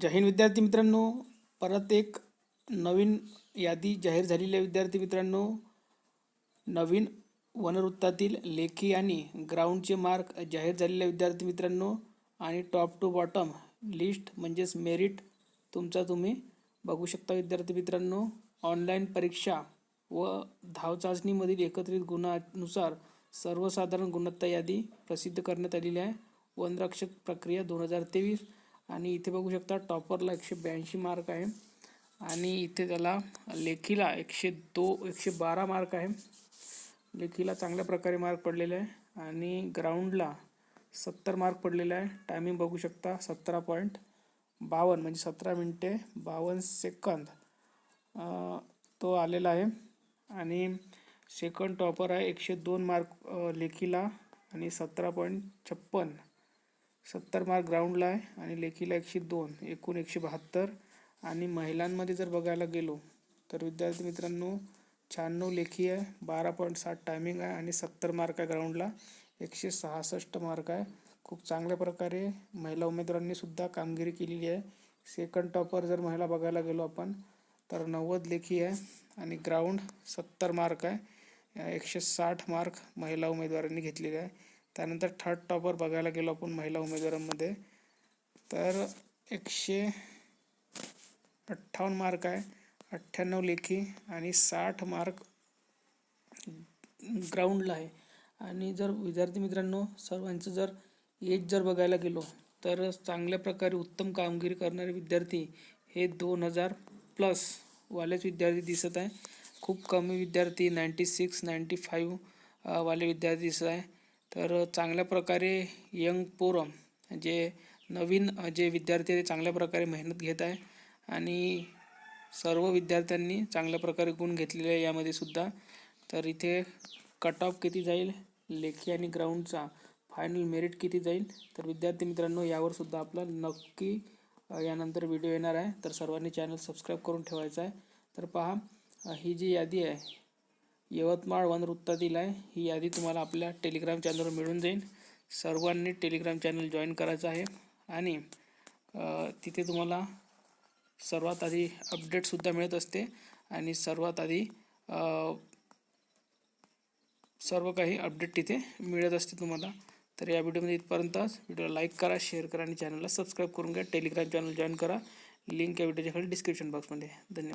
जय हिंद विद्यार्थी मित्रांनो. परत एक नवीन यादी जाहीर झालेल्या विद्यार्थी मित्रांनो. नवीन वनवृत्तातील लेखी आणि ग्राउंडचे मार्क जाहीर झालेल्या विद्यार्थी मित्रांनो. आणि टॉप टू बॉटम लिस्ट म्हणजेच मेरिट तुमचा तुम्ही बघू शकता विद्यार्थी मित्रांनो. ऑनलाईन परीक्षा व धावचाचणीमधील एकत्रित गुणानुसार सर्वसाधारण गुणवत्ता यादी प्रसिद्ध करण्यात आलेली आहे. वनरक्षक प्रक्रिया दोन हजार तेवीस आणि इथे बघू शकता टॉपरला एकशे ब्याऐंशी मार्क आहे. आणि इथे त्याला लेखीला एकशे दो एकशे बारा मार्क आहे. लेखीला चांगल्या प्रकारे मार्क पडलेले आहे. आणि ग्राउंडला सत्तर मार्क पडलेला आहे. टायमिंग बघू शकता सतरा पॉईंट बावन्न म्हणजे सतरा मिनटे बावन्न सेकंद तो आलेला आहे. आणि सेकंड टॉपर आहे एकशे दोन मार्क लेखीला आणि सतरा पॉईंट छप्पन. सत्तर मार्क ग्राउंडला आहे आणि लेखीला एकशे दोन एकूण एकशे बहात्तर. आणि महिलांमध्ये जर बघायला गेलो तर विद्यार्थी मित्रांनो शहाण्णव लेखी आहे बारा पॉईंट साठ टायमिंग आहे आणि सत्तर मार्क आहे ग्राउंडला. एकशे सहासष्ट मार्क आहे. खूप चांगल्या प्रकारे महिला उमेदवारांनी सुद्धा कामगिरी केलेली आहे. सेकंड टॉपर जर महिला बघायला गेलो आपण तर नव्वद लेखी आहे आणि ग्राउंड सत्तर मार्क आहे. एकशे साठ मार्क महिला उमेदवारांनी घेतलेले आहे. त्यानंतर थर्ड टॉपर बघायला गेलो आपण महिला उमेदवारांमध्ये. तर एकशे अठ्ठावन्न मार्क आहे अठ्ठ्याण्णव लेखी आणि साठ मार्क ग्राउंडला आहे. आणि जर विद्यार्थी मित्रांनो सर्वांचं जर एज जर बघायला गेलो तर चांगल्या प्रकारे उत्तम कामगिरी करणारे विद्यार्थी हे दोन हजार प्लस वालेच विद्यार्थी दिसत आहे. खूप कमी विद्यार्थी नाईंटी सिक्स नाईंटी फाईव्ह वाले विद्यार्थी दिसत आहे. तर चांगल्या प्रकारे यंग पोरम जे नवीन जे विद्यार्थी आहे ते चांगल्या प्रकारे मेहनत घेत आहे आणि सर्व विद्यार्थ्यांनी चांगल्या प्रकारे गुण घेतलेले आहे यामध्ये सुद्धा. तर इथे कट ऑफ किती जाईल? लेखी आणि ग्राउंडचा फायनल मेरिट किती जाईल? तर विद्यार्थी मित्रांनो यावर सुद्धा आपला नक्की यानंतर व्हिडिओ येणार आहे. तर सर्वांनी चॅनल सबस्क्राईब करून ठेवायचं आहे. तर पहा ही जी यादी आहे यवतमाळ वन वृत्तातील आहे ही यादी तुम्हाला आपल्या टेलिग्राम चॅनलवर मिळून जाईल. सर्वांनी टेलिग्राम चॅनल जॉईन करायचं आहे. आणि तिथे तुम्हाला सर्वात आधी अपडेटसुद्धा मिळत असते. आणि सर्वात आधी सर्व काही अपडेट तिथे मिळत असते तुम्हाला. तर या व्हिडिओमध्ये इथपर्यंतच व्हिडिओला लाईक करा शेअर करा आणि चॅनलला सबस्क्राईब करून घ्या. टेलिग्राम चॅनल जॉईन करा. लिंक या व्हिडिओच्या खाली डिस्क्रिप्शन बॉक्समध्ये. धन्यवाद.